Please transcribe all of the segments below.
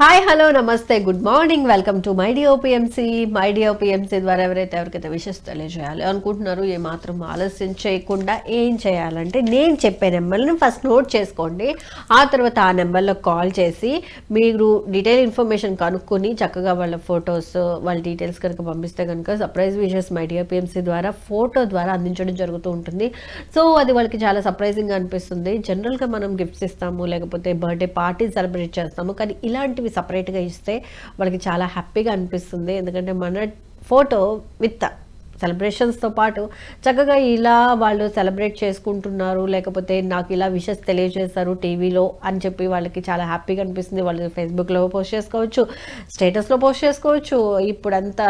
Hi hello నమస్తే good morning welcome to my dear PMC my dear ద్వారా ఎవరైతే ఎవరికైతే విషెస్ తెలియజేయాలి అనుకుంటున్నారు ఏమాత్రం ఆలస్యం చేయకుండా ఏం చేయాలంటే నేను చెప్పే నెంబర్లను ఫస్ట్ నోట్ చేసుకోండి. ఆ తర్వాత ఆ నెంబర్లో కాల్ చేసి మీరు డీటెయిల్ ఇన్ఫర్మేషన్ కనుక్కొని చక్కగా వాళ్ళ ఫొటోస్ వాళ్ళ డీటెయిల్స్ కనుక పంపిస్తే కనుక సర్ప్రైజ్ విషెస్ మై డియో ద్వారా ఫోటో ద్వారా అందించడం జరుగుతూ ఉంటుంది. సో అది వాళ్ళకి చాలా సర్ప్రైజింగ్గా అనిపిస్తుంది. జనరల్గా మనం గిఫ్ట్స్ ఇస్తాము లేకపోతే బర్త్డే పార్టీ సెలబ్రేట్ చేస్తాము. కానీ ఇవి సపరేట్గా ఇస్తే వాళ్ళకి చాలా హ్యాపీగా అనిపిస్తుంది. ఎందుకంటే మన ఫోటో విత్ సెలబ్రేషన్స్తో పాటు చక్కగా ఇలా వాళ్ళు సెలబ్రేట్ చేసుకుంటున్నారు లేకపోతే నాకు ఇలా విషెస్ తెలియజేశారు టీవీలో అని చెప్పి వాళ్ళకి చాలా హ్యాపీగా అనిపిస్తుంది. వాళ్ళు ఫేస్బుక్లో పోస్ట్ చేసుకోవచ్చు స్టేటస్లో పోస్ట్ చేసుకోవచ్చు. ఇప్పుడంతా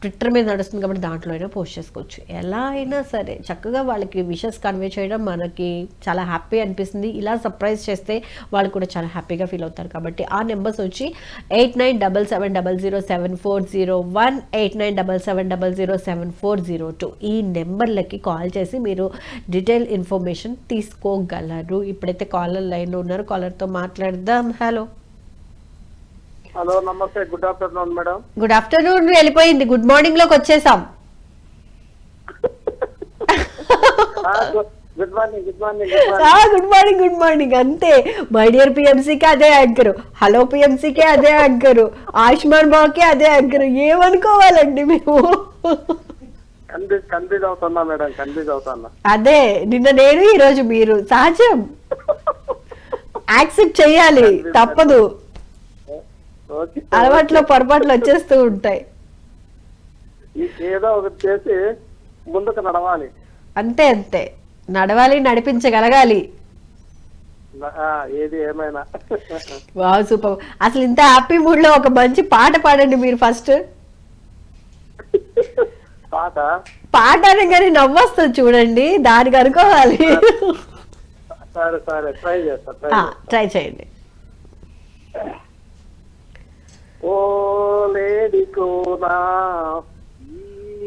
ట్విట్టర్ మీద నడుస్తుంది కాబట్టి దాంట్లో అయినా పోస్ట్ చేసుకోవచ్చు. ఎలా అయినా సరే చక్కగా వాళ్ళకి విషెస్ కన్వే చేయడం మనకి చాలా హ్యాపీ అనిపిస్తుంది. ఇలా సర్ప్రైజ్ చేస్తే వాళ్ళు కూడా చాలా హ్యాపీగా ఫీల్ అవుతారు కాబట్టి ఆ నెంబర్స్ వచ్చి eight nine double seven double zero seven four zero one eight nine double seven double zero seven four zero two. ఈ నెంబర్లకి కాల్ చేసి మీరు డీటెయిల్ ఇన్ఫర్మేషన్ తీసుకోగలరు. ఇప్పుడైతే కాలర్ లైన్లో ఉన్నారు. కాలర్తో మాట్లాడదాం. హలో. హలో నమస్తే. Good afternoon madam. Good afternoon. వెళ్ళిపోయింది. గుడ్ మార్నింగ్లోకి వచ్చేసాం. Good morning good morning good morning. Good morning good morning. అంతే. మై డియర్ పిఎంసీకి అదే యాంకరు. హలో పిఎంసీకి అదే యాంకరు. ఆయుష్మాన్ బాబుకి అదే యాంకరు. ఏమనుకోవాలండి మేము? కన్ఫ్యూజ్ కన్ఫ్యూజ్ అవుతున్నా మేడం కన్ఫ్యూజ్ అవుతున్నా అదే నిన్న నేను ఈరోజు మీరు. సహజం. యాక్సెప్ట్ చెయ్యాలి తప్పదు. అలవాట్లో పొరపాట్లు వచ్చేస్తూ ఉంటాయి. ఈ- ఏదో ఒకటి చేసి ముందుకు నడవాలి. అంతే అంతే. నడవాలి నడిపించగలగాలి. ఏది ఏమైనా. Wow super. అసలు ఇంత హ్యాపీ మూడ్లో ఒక మంచి పాట పాడండి మీరు ఫస్ట్. పాట? పాట అనగానే నవ్వొస్తుంది చూడండి దానికి అనుకోవాలి. సరే సరే ట్రై చేస్తా ట్రై చేయండి. ఓ లేడి కోనా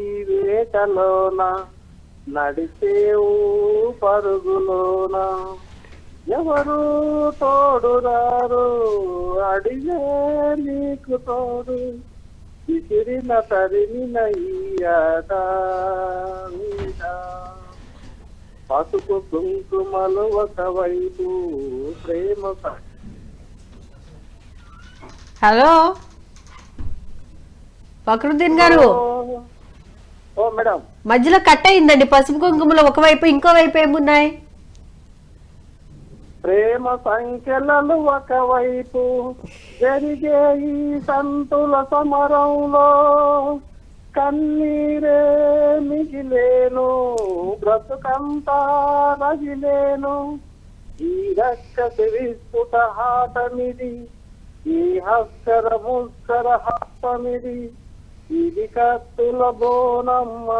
ఈ వేటలోన నడిచేవు పరుగులోన ఎవరు తోడురారు అడిగే నీకు తోడు. తరిమిన ఈయాట మీద. పసుపు కుంకుమలు ఒకవైపు ప్రేమ హలో? ఫక్రుద్దీన్ గారు? ఓ- ఓ మేడం. మధ్యలో కట్ అయిందండి. పసుపు కుంకుమలో ఒకవైపు ఇంకో వైపు ఏమున్నాయి? ప్రేమ సంఖ్యలలో ఒకవైపు జరిగే ఈ సంతుల సమరంలో కన్నీరే మిగిలేను బ్రతుకంతా రగిలేను. ఈ రక్క విస్ఫుట హాటమిది ఈ హస్కర ముస్కర హాటమిది ఇది కత్తుల బోనమ్మ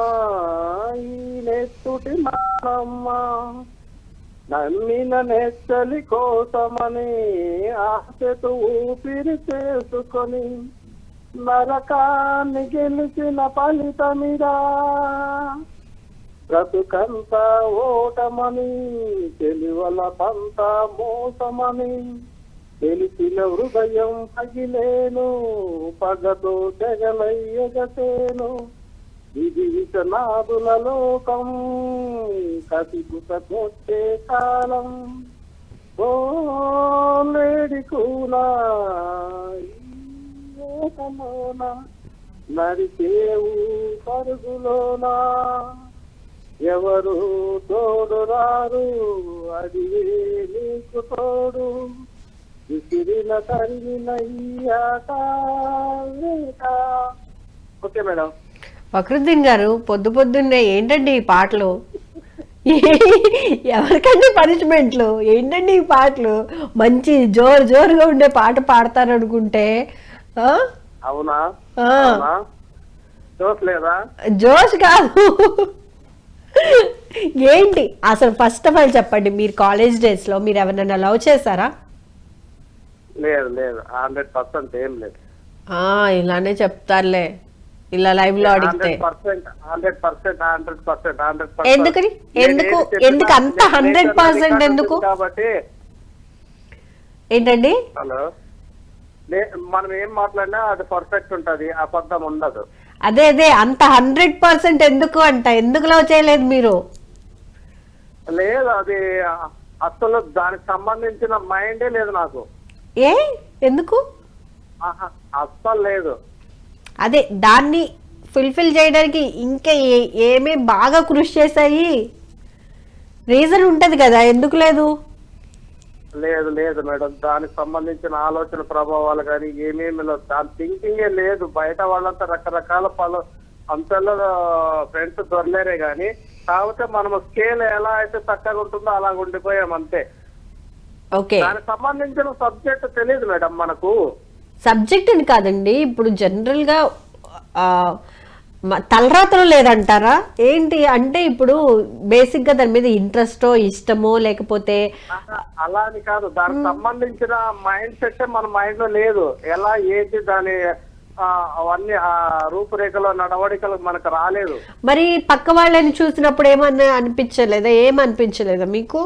ఈ నెత్తుటి మానమ్మ. నమ్మిన నెచ్చలి కోసమని ఆశతో ఊపిరి చేసుకొని నరకాన్ని గెలిచిన ఫలితమిరా బ్రతుకంతా ఓటమని తెలివల పంత మోసమని తెలిసిన హృదయం పగిలేను పగతో తెగలయ్యగసేను ఇది విషనాదుల లోకం. కసిపుసకొచ్చే కాలం. ఓ లేడి కూనా ఓటలోన నడిచేవు పరుగులోనా. ఎవరు తోడు రారు అది నీకు తోడు? విసిరిన తరిగిన వేట. Okay madam. ఫక్రుద్దీన్ గారు పొద్దు పొద్దున్నే ఏంటండి ఈ పాటలు? ఎవరికండి పనిష్మెంట్లు ఏంటండి ఈ పాటలు? మంచి జోరు జోరుగా ఉండే పాట పాడతారనుకుంటే? అవునా. అవునా? చూసలేదా జోష్ కాదు. ఏంటి? అసలు ఫస్ట్ ఆఫ్ ఆల్ చెప్పండి మీరు కాలేజ్ డేస్లో మీరు ఎవరైనా లవ్ చేశారా? లేదు లేదు. హండ్రెడ్ పర్సెంట్ ఏం లేదు. ఆ, ఇలానే చెప్తారులే. ఇలా లైవ్లో అడిగితే. Hundred percent hundred percent hundred percent hundred ఎందుకని? ఎందుకు? ఎందుకు అంత 100% ఎందుకు? కాబట్టి ఏంటండి? హలో. మనం ఏం మాట్లాడినా అది పర్ఫెక్ట్ ఉంటది అబద్ధం ఉండదు. అదే అదే అంత హండ్రెడ్ పర్సెంట్ ఎందుకు అంట? ఎందుకు లవ్ చేయలేదు మీరు? లేదు అది అసలు దానికి సంబంధించిన మైండే లేదు నాకు. ఏ? ఎందుకు? అస్సలు లేదు. అదే దాన్ని ఫుల్ఫిల్ చేయడానికి ఇంకా ఏ- ఏమీ బాగా కృషి చేశాయి? రీజన్ ఉంటది కదా ఎందుకు లేదు? లేదు లేదు మేడం. దానికి సంబంధించిన ఆలోచన ప్రభావాలు కానీ ఏమేమి లేవు. దాని థింకింగే లేదు. బయట వాళ్ళంతా రకరకాల పలు అంతలో ఫ్రెండ్స్ దొరలేరే గాని కాకపోతే మనం స్కేల్ ఎలా అయితే చక్కగా ఉంటుందో అలా ఉండిపోయాం అంతే. ఓకే. దానికి సంబంధించిన సబ్జెక్ట్ తెలియదు మేడం మనకు. సబ్జెక్ట్ అని కాదండి ఇప్పుడు జనరల్గా ఆ, మ- తలరాతలు లేదంటారా? ఏంటి? అంటే ఇప్పుడు బేసిక్గా దాని మీద ఇంట్రెస్టో ఇష్టమో లేకపోతే అలా అని కాదు. దానికి సంబంధించిన మైండ్ సెట్ మన మైండ్లో లేదు. ఎలా ఏంటి దాని ఆ, అవన్నీ ఆ రూపురేఖలో నడవడికలు మనకు రాలేదు. మరి పక్క వాళ్ళని చూసినప్పుడు ఏమన్నా అనిపించలేదా? ఏం అనిపించలేదా మీకు?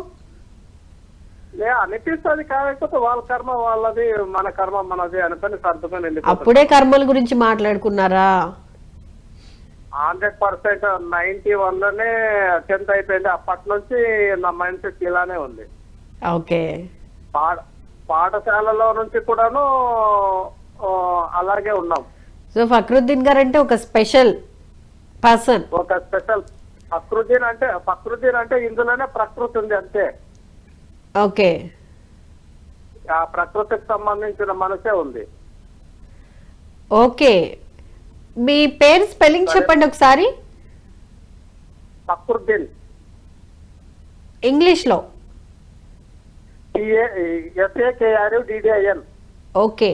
లే అనిపిస్తుంది కాకపోతే వాళ్ళ కర్మ వాళ్ళది మన కర్మ మనది అనుకొని సర్దుకొని అప్పుడే కర్మల గురించి మాట్లాడుకున్నారా? హండ్రెడ్ పర్సెంట్ నైన్టీ వన్లోనే టెన్త్ అయిపోయింది. అప్పటి నుంచి నా మైండ్ సెట్ ఇలానే ఉంది. ఓకే. పాఠ పాఠశాలలో నుంచి కూడాను అలాగే ఉన్నాం. సో ఫక్రుద్దీన్ గారు అంటే ఒక స్పెషల్ పర్సన్. ఒక స్పెషల్. ప్రకృతిని అంటే ప్రకృతిని అంటే ఇందులోనే ప్రకృతి ఉంది అంతే. ఓకే. ఆ ప్రకృతికి సంబంధించిన మనసే ఉంది. ఓకే. మీ పేరు స్పెల్లింగ్ చెప్పండి ఒకసారి. ఇంగ్లీష్లో. S A K R D D I N okay.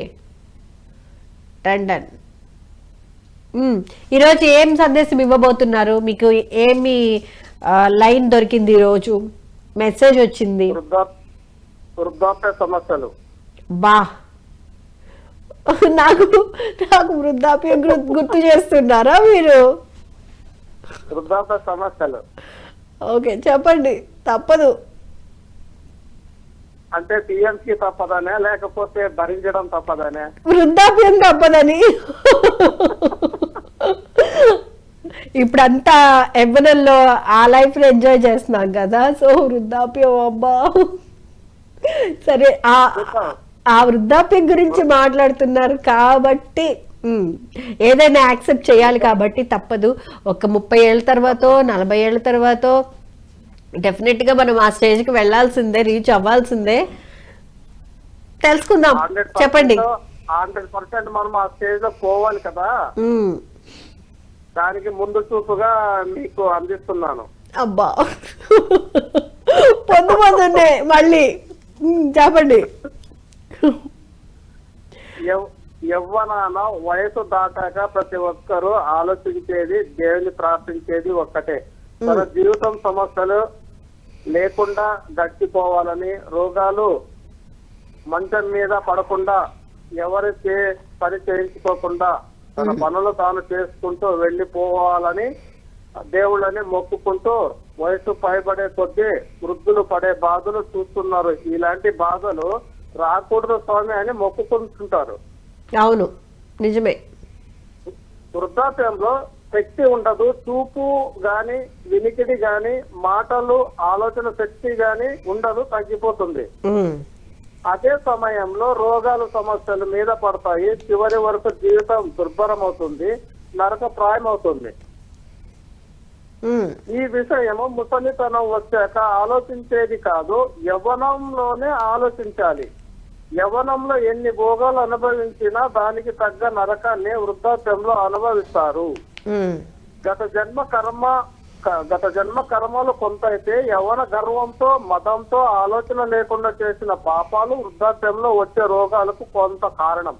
Done done. Hmm. ఈరోజు ఏం సందేశం ఇవ్వబోతున్నారు? మీకు ఏమి లైన్ దొరికింది ఈరోజు? మెసేజ్ వచ్చింది. వృద్ధా వృద్ధాప్య సమస్యలు. బా. నాకు నాకు వృద్ధాప్యం గుర్- గుర్తు చేస్తున్నారా మీరు? వృద్ధాప్య సమస్యలు. ఓకే చెప్పండి. తప్పదు. అంటే టీఎంసీ తప్పదనే లేకపోతే భరించడం తప్పదనే? వృద్ధాప్యం తప్పదని. ఇప్పుడంతా ఎవ్వనల్లో ఆ లైఫ్ ఎంజాయ్ చేస్తున్నాం కదా. సో వృద్ధాప్యం అబ్బా. సరే ఆ ఆ వృద్ధాప్యం గురించి మాట్లాడుతున్నారు కాబట్టి ఏదైనా యాక్సెప్ట్ చేయాలి కాబట్టి తప్పదు. ఒక ముప్పై ఏళ్ళ తర్వాత నలభై ఏళ్ళ తర్వాత డెఫినెట్గా మనం ఆ స్టేజ్కి వెళ్ళాల్సిందే రీచ్ అవ్వాల్సిందే. తెలుసుకుందాం. చెప్పండి. హండ్రెడ్ పర్సెంట్ మనం ఆ స్టేజ్లో పోవాలి కదా. దానికి ముందు చూపుగా మీకు అందిస్తున్నాను. అబ్బా. పొద్దు పొద్దున్నే మళ్ళీ చెప్పండి. యవ్- యవ్వనాన వయసు దాటాక ప్రతి ఒక్కరూ ఆలోచించేది దేవుని ప్రార్థించేది ఒక్కటే. తన జీవితం సమస్యలు లేకుండా గడిచిపోవాలని రోగాలు మంచం మీద పడకుండా ఎవరి పని చేయించుకోకుండా తన పనులు తాను చేసుకుంటూ వెళ్ళిపోవాలని దేవుళ్ళని మొక్కుకుంటూ వయసు పైబడే కొద్దీ వృద్ధులు పడే బాధలు చూస్తున్నారు. ఇలాంటి బాధలు రాకూడదు స్వామి అని మొక్కుకుంటుంటారు. అవును నిజమే. వృద్ధాప్యంలో శక్తి ఉండదు. చూపు గాని వినికిడి గాని మాటలు ఆలోచన శక్తి గాని ఉండదు తగ్గిపోతుంది. అదే సమయంలో రోగాలు సమస్యలు మీద పడతాయి. చివరి వరకు జీవితం దుర్భరం అవుతుంది నరక ప్రాయం అవుతుంది ఈ విషయము ముసలితనం వచ్చాక ఆలోచించేది కాదు యవ్వనంలోనే ఆలోచించాలి. యవ్వనంలో ఎన్ని భోగాలు అనుభవించినా దానికి తగ్గ నరకాన్ని వృద్ధాప్యంలో అనుభవిస్తారు. గత జన్మ కర్మ గత జన్మ కర్మలు కొంత అయితే యవన గర్వంతో మతంతో ఆలోచన లేకుండా చేసిన పాపాలు వృద్ధాప్యంలో వచ్చే రోగాలకు కొంత కారణం.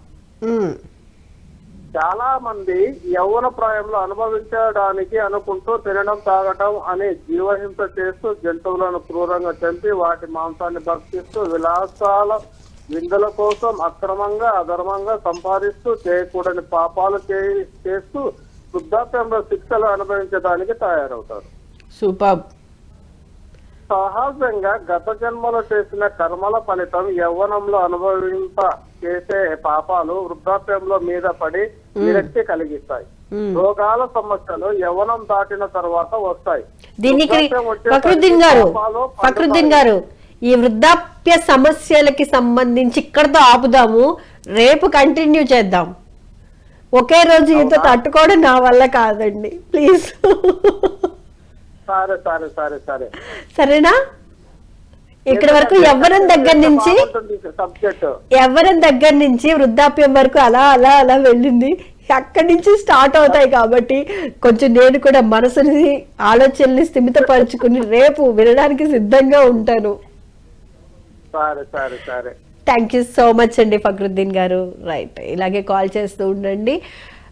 చాలా మంది యవ్వన ప్రాయంలో అనుభవించడానికి అనుకుంటూ తినడం తాగటం అనే జీవహింస చేస్తూ జంతువులను క్రూరంగా చంపి వాటి మాంసాన్ని భక్షిస్తూ విలాసాల విందుల కోసం అక్రమంగా అధర్మంగా సంపాదిస్తూ చేయకూడని పాపాలు చేస్తూ వృద్ధాప్యంలో శిక్షలు అనుభవించడానికి తయారవుతారు. సూపర్. సహజంగా గత జన్మలో చేసిన కర్మల ఫలితం యవ్వనంలో అనుభవింప చేసే పాపాలు వృద్ధాప్యంలో మీద పడి విరక్తి కలిగిస్తాయి. రోగాల సమస్యలు యవ్వనం దాటిన తర్వాత వస్తాయి. దీనికి ఫక్రుద్దీన్ గారు ఫక్రుద్దీన్. గారు ఈ వృద్ధాప్య సమస్యలకి సంబంధించి ఇక్కడతో ఆపుదాము రేపు కంటిన్యూ చేద్దాం. ఒకే రోజు ఇంత తట్టుకోవడం నా వల్ల కాదండి. ప్లీజ్. సరే సరే సరే సరే. సరేనా? ఇక్కడ వరకు యవ్వనం దగ్గర నుంచి యవ్వనం దగ్గర నుంచి వృద్ధాప్యం వరకు అలా అలా అలా వెళ్ళింది. అక్కడి నుంచి స్టార్ట్ అవుతాయి కాబట్టి కొంచెం నేను కూడా మనసుని ఆలోచనని స్థిమితపరుచుకుని రేపు వినడానికి సిద్ధంగా ఉంటాను. సరే సరే సరే. థ్యాంక్ యూ సో మచ్ అండి ఫక్రుద్దీన్ గారు. రైట్ ఇలాగే కాల్ చేస్తూ ఉండండి.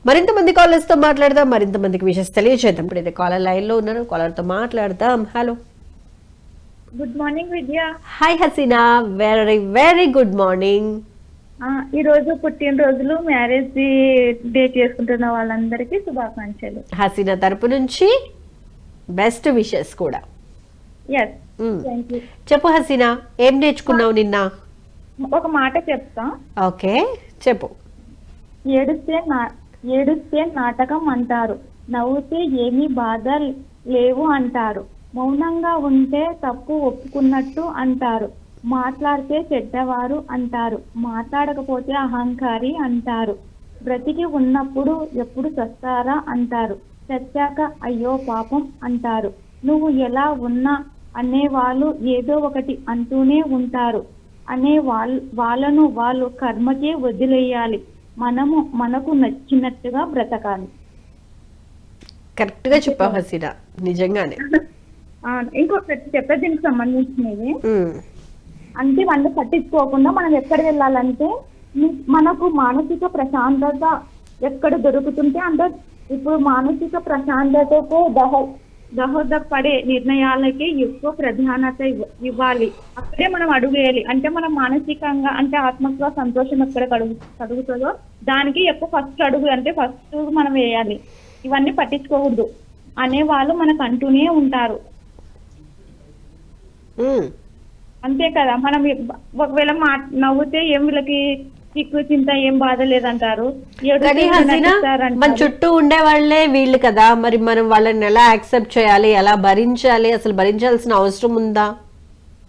మరింత మంది కాలర్స్తో మాట్లాడదాం. మరింత మందికి విషయం తెలియజేద్దాం. ఇప్పుడు ఇది కాలర్ లైన్లో ఉన్నారు కాలర్తో మాట్లాడదాం. Hello good morning Vidya hi Haseena very very good morning ఈ రోజు పుట్టినరోజులు మ్యారేజ్ డే చేసుకుంటున్న వాళ్ళందరికీ శుభాకాంక్షలు. హసీనా తరపు నుంచి బెస్ట్ విషెస్ కూడా. Mm. యూ చెప్పు హసీనా ఏం నేర్చుకున్నావు నిన్న? ఒక మాట చెప్తా. ఓకే చెప్పు. ఏడుస్తే నా ఏడుస్తే నాటకం అంటారు. నవ్వుతే ఏమీ బాధ లేవు అంటారు. మౌనంగా ఉంటే తప్పు ఒప్పుకున్నట్టు అంటారు. మాట్లాడితే చెడ్డవారు అంటారు. మాట్లాడకపోతే అహంకారి అంటారు. బ్రతికి ఉన్నప్పుడు ఎప్పుడు చస్తారా అంటారు. చచ్చాక అయ్యో పాపం అంటారు. నువ్వు ఎలా ఉన్నా అనేవాళ్ళు ఏదో ఒకటి అంటూనే ఉంటారు. అనే వాళ్ళ వాళ్ళను వాళ్ళు కర్మకే వదిలేయాలి. మనము మనకు నచ్చినట్టుగా బ్రతకాలి. కరెక్ట్గా చెప్పావు హసీనా. నిజంగానే. ఇంకొకటి చెప్పే దీనికి సంబంధించినది ఉమ్, అంటే ఇవన్నీ పట్టించుకోకుండా మనం ఎక్కడ వెళ్ళాలంటే మనకు మానసిక ప్రశాంతత ఎక్కడ దొరుకుతుంటే అంటే ఇప్పుడు మానసిక ప్రశాంతతకు దహ దహోదపడే నిర్ణయాలకి ఎక్కువ ప్రాధాన్యత ఇవ్వ- ఇవ్వాలి. అక్కడే మనం అడుగు వేయాలి అంటే మనం మానసికంగా అంటే ఆత్మగా సంతోషం ఎక్కడ కడుగు కలుగుతుందో దానికి ఎక్కువ ఫస్ట్ అడుగు అంటే ఫస్ట్ మనం వేయాలి. ఇవన్నీ పట్టించుకోకూడదు. అనేవాళ్ళు మనకు అంటూనే ఉంటారు. అంతే కదా. మనం ఒకవేళ మా నవ్వుతే ఏం వీళ్ళకి చిక్కు చింత ఏం బాధ లేదంటారు? కానీ హసీనా. మన చుట్టూ ఉండే వాళ్ళే వీళ్ళు కదా. మరి మనం వాళ్ళని ఎలా యాక్సెప్ట్ చేయాలి? ఎలా భరించాలి? అసలు భరించాల్సిన అవసరం ఉందా?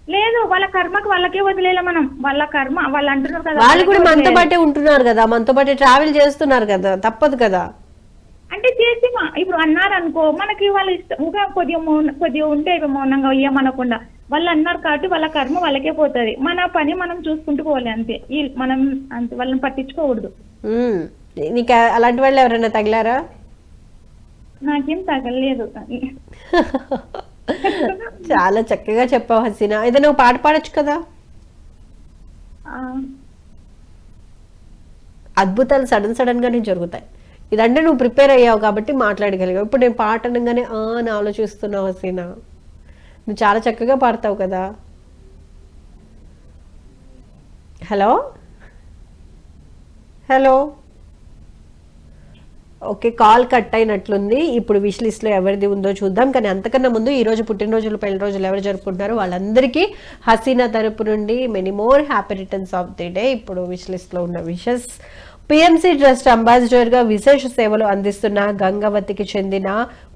లేదు వాళ్ళ కర్మకి వాళ్ళకే వదిలేలా మనం. వాళ్ళ కర్మ వాళ్ళు అంటున్నారు కదా వాళ్ళు కూడా మనతో. పాటే ఉంటున్నారు కదా. మనతో పాటే ట్రావెల్ చేస్తున్నారు కదా. తప్పదు కదా. అంటే చేసి మా- ఇప్పుడు అన్నారు అనుకో మనకి వాళ్ళ ఇష్టం. ఇంకా కొద్దిగా మౌన కొద్దిగా ఉంటే మౌనంగా ఏమనకుండా. వాళ్ళు అన్నారు కాబట్టి వాళ్ళ కర్మ వాళ్ళకే పోతది. మన పని మనం చూసుకుంటూ పోవాలి అంతే. ఈ మనం అంతే వాళ్ళని పట్టించుకోకూడదు. నీకు అలాంటి వాళ్ళు ఎవరైనా తగిలారా? నాకేం తగలేదు చాలా చక్కగా చెప్పావు హసీనా. ఏదైనా ఒక పాట పాడొచ్చు కదా? అద్భుతాలు సడన్ సడన్ గానే జరుగుతాయి. ఇదంటే నువ్వు ప్రిపేర్ అయ్యావు కాబట్టి మాట్లాడగలిగావు. ఇప్పుడు నేను పాట అనగానే ఆ అని ఆలోచిస్తున్నావు హసీనా. నువ్వు చాలా చక్కగా పాడతావు కదా. Hello? Hello? Okay call cut అయినట్లుంది. ఇప్పుడు విష్ లిస్ట్లో ఎవరిది ఉందో చూద్దాం. కానీ అంతకన్నా ముందు ఈ రోజు పుట్టినరోజులు పెళ్ళి రోజులు ఎవరు జరుపుకుంటున్నారో వాళ్ళందరికీ హసీనా తరపు నుండి many more happy returns of the day ఇప్పుడు విష్ లిస్ట్లో ఉన్న విషెస్ పిఎంసీ ట్రస్ట్ అంబాసిడర్గా విశేష సేవలు అందిస్తున్న గంగావతికి చెందిన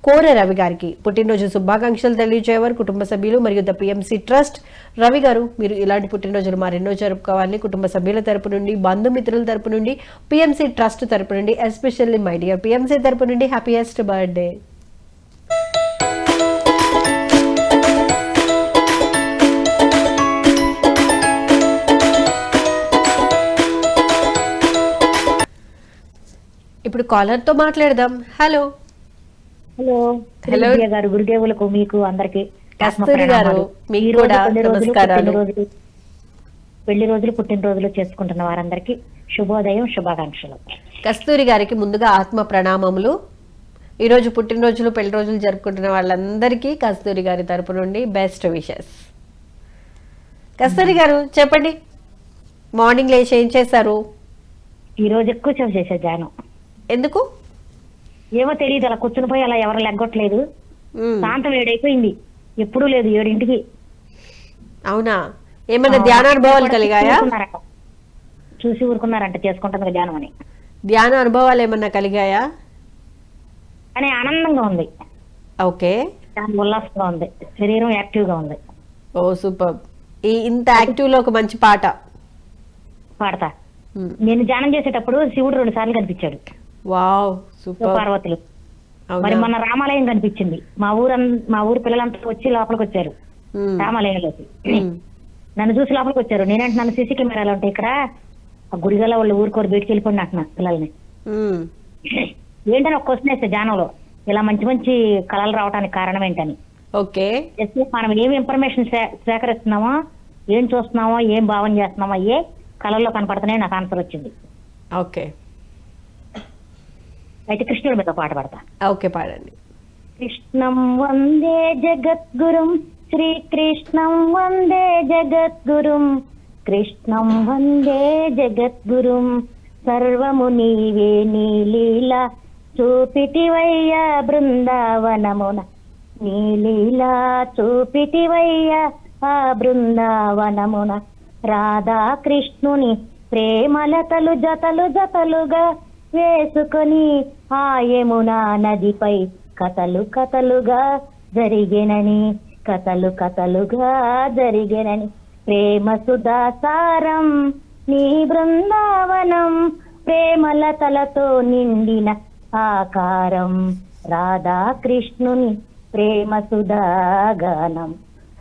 కోర రవి గారికి పుట్టినరోజు శుభాకాంక్షలు తెలియజేవారు కుటుంబ సభ్యులు మరియు ద పిఎంసీ ట్రస్ట్. రవి గారు మీరు ఇలాంటి పుట్టినరోజులు మరెన్నో జరుపుకోవాలని కుటుంబ సభ్యుల తరపు నుండి బంధుమిత్రుల తరపు నుండి పిఎంసి ట్రస్ట్ తరపు నుండి ఎస్పెషల్లీ మై డియర్ పిఎంసీ తరపు నుండి హ్యాపీయెస్ట్ బర్త్డే. ఇప్పుడు caller తో మాట్లాడదాం. Hello hello hello. గారు గురుదేవులకు మీకు అందరికి కస్తూరి గారు, మీకు కూడా నమస్కారాలు. పెళ్ళి రోజులు పుట్టినరోజులు చేసుకుంటున్న వారందరికీ శుభోదయం శుభాకాంక్షలు. కస్తూరి గారికి ముందుగా ఆత్మ ప్రణామములు. ఈరోజు పుట్టినరోజులు పెళ్ళి రోజులు జరుపుకుంటున్న వాళ్ళందరికీ కస్తూరి గారి తరపు నుండి బెస్ట్ విషెస్ కస్తూరి గారు చెప్పండి. మార్నింగ్ లేచి ఏం చేశారు? ఈ రోజు ఎక్కువ సేపు చేసే ధ్యానం ఎందుకు? ఏమో తెలియదు అలా కూర్చుని పోయి అలా ఎవరు లెగ్గొట్టలేదు. మ్మ్. సాయంత్రం ఏడైపోయింది. ఎప్పుడూ లేదు ఏడింటికి. అవునా? ఏమైనా ధ్యానానుభవాలు కలిగాయా. చూసి ఊరుకున్నారంట చేసుకుంటుంది ధ్యానం అని. ధ్యాన అనుభవాలు ఏమన్నా కలిగాయా? కానీ ఆనందంగా ఉంది. ఓకే. ఉల్లాసంగా ఉంది. శరీరం యాక్టివ్గా ఉంది. Oh super. ఈ ఇంత యాక్టివ్లో ఒక మంచి పాట. పాడతా. నేను ధ్యానం చేసేటప్పుడు శివుడు రెండు సార్లు కనిపించాడు. Wow super. పార్వతులు మరి మొన్న రామాలయం కనిపించింది. మా ఊరం మా ఊరు పిల్లలంతా వచ్చి లోపలికి వచ్చారు. రామాలయంలోకి. నన్ను చూసి లోపలికి వచ్చారు. నేనంటే నన్ను సీసీ కెమెరాలు ఉంటాయి ఇక్కడ. ఆ గుడిగల వాళ్ళు ఊరుకోరు బయటికి వెళ్ళిపోండి అంటున్నా పిల్లల్ని. ఏంటని ఒక క్వశ్చన్ వేస్తే జానంలో. ఇలా మంచి మంచి కళలు రావడానికి కారణం ఏంటని. ఓకే. మనం ఏం ఇన్ఫర్మేషన్ సేకరిస్తున్నామో ఏం చూస్తున్నామో ఏం భావన చేస్తున్నామో ఏ కళల్లో కనపడుతున్నాయి నాకు ఆన్సర్ వచ్చింది. ఓకే. అయితే కృష్ణుడి మీద పాట పాడతా. ఓకే పాడండి. కృష్ణం వందే జగద్గురుం శ్రీకృష్ణం వందే జగద్గురుం కృష్ణం వందే జగద్గురుం సర్వము నీవే నీలీల చూపిటివయ్య బృందావనమున. నీలీల చూపిటివయ్య ఆ బృందావనమున. రాధా కృష్ణుని ప్రేమలతలు జతలు జతలుగా వేసుకొని ఆ యమునా నదిపై కథలు కథలుగా జరిగినని కథలు కథలుగా జరిగినని. ప్రేమ సుధాసారం నీ బృందావనం ప్రేమలతలతో నిండిన ఆకారం. రాధా కృష్ణుని ప్రేమ సుధాగానం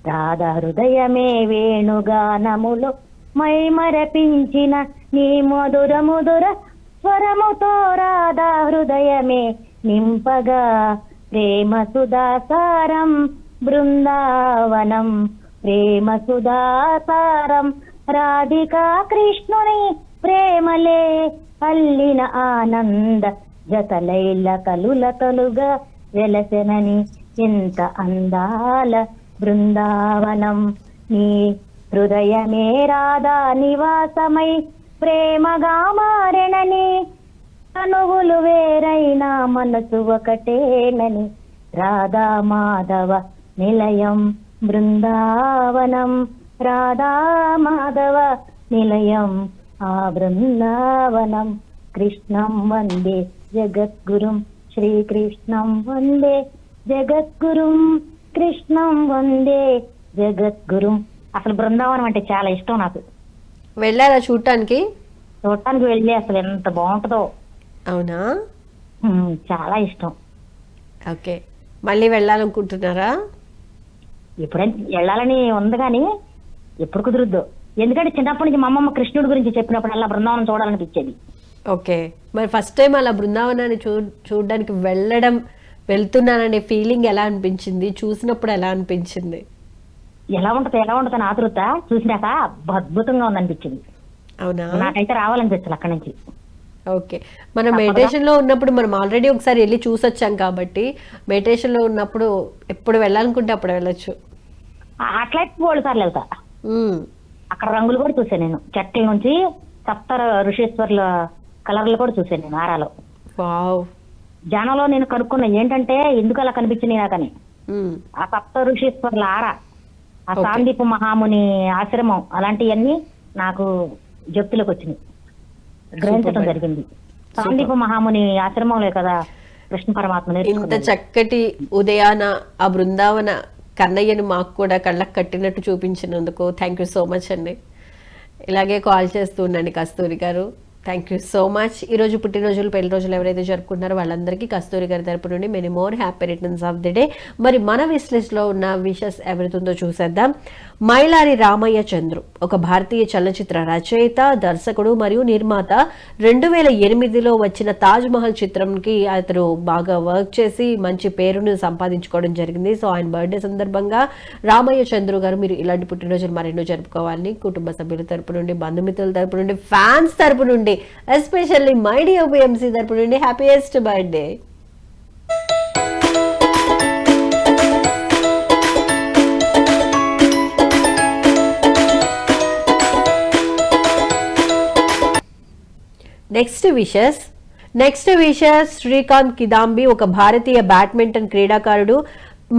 రాధా హృదయమే వేణుగానములో మై మరపించిన నీ మధుర ముదుర స్వరముతో రాధా హృదయమే నింపగా. ప్రేమ సుధాసారం బృందావనం. ప్రేమ సుధాసారం రాధికా కృష్ణుని ప్రేమలే అల్లిన ఆనంద జతలైల కలులతలుగా వెలసెనని ఎంత అందాల బృందావనం. నీ హృదయమే రాధా నివాసమై ప్రేమగా మారెనని అనువులు వేరైనా మనసు ఒకటేనని రాధా మాధవ నిలయం బృందావనం. రాధా మాధవ నిలయం ఆ బృందావనం. కృష్ణం వందే జగద్గురుం శ్రీకృష్ణం వందే జగద్గురుం. కృష్ణం వందే జగద్గురుం. అసలు బృందావనం అంటే చాలా ఇష్టం నాకు. వెళ్ళారా చూడటానికి చూడటానికి వెళ్ళి అసలు ఎంత బాగుంటుందో. అవునా? ఉమ్, చాలా ఇష్టం. ఓకే. మళ్ళీ వెళ్ళాలనుకుంటున్నారా? ఎప్పుడైనా వెళ్ళాలని ఉంది కానీ ఎప్పుడు కుదురుద్దు. ఎందుకంటే చిన్నప్పటి నుంచి మా అమ్మమ్మ కృష్ణుడి గురించి చెప్పినప్పుడు అలా బృందావనం చూడాలనిపించేది. ఓకే. మరి ఫస్ట్ టైం అలా బృందావనాన్ని చూ చూడడానికి వెళ్ళడం వెళ్తున్నాననే ఫీలింగ్ ఎలా అనిపించింది? చూసినప్పుడు ఎలా అనిపించింది? ఎలా ఉంటుంది ఎలా ఉంటుంది అని ఆతృత చూసినాక అద్భుతంగా ఉందనిపించింది. అవునా? నాకైతే రావాలనిపించదు అక్కడి నుంచి. ఓకే. మనం మెడిటేషన్లో ఉన్నప్పుడు మనం ఆల్రెడీ ఒకసారి వెళ్ళి చూసొచ్చాం కాబట్టి మెడిటేషన్లో ఉన్నప్పుడు ఎప్పుడు వెళ్ళాలనుకుంటే అప్పుడు వెళ్ళొచ్చు. అట్లయితే బోళ్ళు సార్లు వెళ్తా. అక్కడ రంగులు కూడా చూసాను నేను. చెట్ల నుంచి సప్త ఋషేశ్వర్ల కలర్లు కూడా చూసాను నేను ఆరాలో. జానంలో నేను కనుక్కున్నా ఏంటంటే ఎందుకు అలా కనిపించింది నాకని. ఆ సప్త ఋషీశ్వర్ల ఆర. ఆ. సాందీప మహాముని ఆశ్రమం అలాంటివన్నీ నాకు జప్తులకు వచ్చినాయి గ్రహించడం. జరిగింది సాందీప మహాముని ఆశ్రమంలో కదా కృష్ణ పరమాత్మ ఇంత. చక్కటి ఉదయాన ఆ బృందావన కన్నయ్యను మాకు కూడా కళ్ళకు కట్టినట్టు చూపించినందుకు థ్యాంక్ యూ సో మచ్ అండి ఇలాగే కాల్ చేస్తూ ఉండండి కస్తూరి గారు థ్యాంక్ యూ సో మచ్ ఈరోజు పుట్టినరోజులు పెళ్ళి రోజులు ఎవరైతే జరుపుకుంటున్నారో వాళ్ళందరికీ కస్తూరి గారి తరపు నుండి many more happy returns of the day మరి మన విష్ లిస్ట్లో ఉన్న విషెస్ ఎవరితుందో చూసేద్దాం. మైలారి రామయ్య చంద్రు. ఒక భారతీయ చలనచిత్ర రచయిత దర్శకుడు మరియు నిర్మాత. రెండు వేల ఎనిమిదిలో వచ్చిన తాజ్ మహల్ చిత్రంకి అతను బాగా వర్క్ చేసి మంచి పేరును సంపాదించుకోవడం జరిగింది. సో ఆయన బర్త్డే సందర్భంగా రామయ్య చంద్రు గారు మీరు ఇలాంటి పుట్టినరోజులు మరెన్నో జరుపుకోవాలని కుటుంబ సభ్యుల తరపు నుండి బంధుమిత్రుల తరపు నుండి ఫ్యాన్స్ తరపు నుండి especially my D O P M C తరపు నుండి happiest birthday. Next wishes next wishes Srikanth Kidambi ఒక భారతీయ బ్యాడ్మింటన్ క్రీడాకారుడు.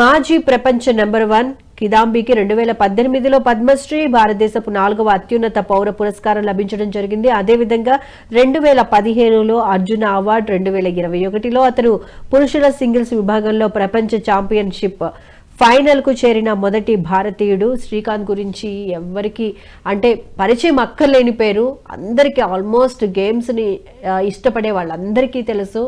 మాజీ ప్రపంచ నెంబర్ వన్ కిదాంబికి రెండు వేల పద్దెనిమిదిలో పద్మశ్రీ భారతదేశపు నాలుగవ అత్యున్నత పౌర పురస్కారం లభించడం జరిగింది. అదేవిధంగా రెండు వేల పదిహేనులో అర్జున అవార్డు రెండు వేల ఇరవై ఒకటిలో అతను పురుషుల సింగిల్స్ విభాగంలో ప్రపంచ ఛాంపియన్షిప్ ఫైనల్కు చేరిన మొదటి భారతీయుడు శ్రీకాంత్ గురించి ఎవరికి అంటే పరిచయం అక్కర్లేని పేరు. అందరికీ ఆల్మోస్ట్ గేమ్స్ని ఇష్టపడే వాళ్ళందరికీ తెలుసు.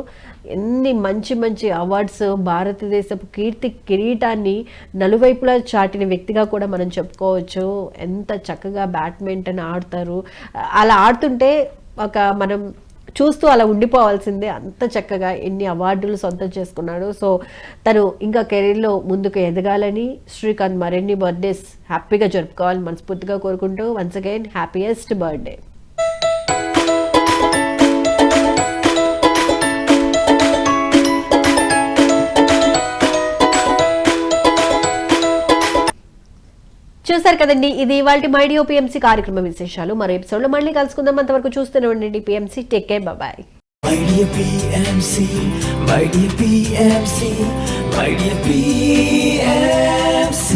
ఎన్ని మంచి మంచి అవార్డ్స్ భారతదేశపు కీర్తి కిరీటాన్ని నలువైపులా చాటిన వ్యక్తిగా కూడా మనం చెప్పుకోవచ్చు. ఎంత చక్కగా బ్యాడ్మింటన్ ఆడతారు. అలా ఆడుతుంటే ఒక మనం చూస్తూ అలా ఉండిపోవాల్సిందే. అంత చక్కగా ఎన్ని అవార్డులు సొంతం చేసుకున్నాడు. సో తను ఇంకా కెరీర్లో ముందుకు ఎదగాలని శ్రీకాంత్ మరిన్ని బర్త్డేస్ హ్యాపీగా జరుపుకోవాలని మనస్ఫూర్తిగా కోరుకుంటూ వన్స్ అగైన్ హ్యాపీయెస్ట్ బర్త్డే. చూసారు కదండి ఇది ఇవాళ మైడియో పిఎంసీ కార్యక్రమ విశేషాలు. మరో ఎపిసోడ్లో మళ్ళీ కలుసుకుందాం. అంతవరకు చూస్తూనే ఉండండి PMC take care. Bye My dear PMC, my dear PMC, my dear PMC.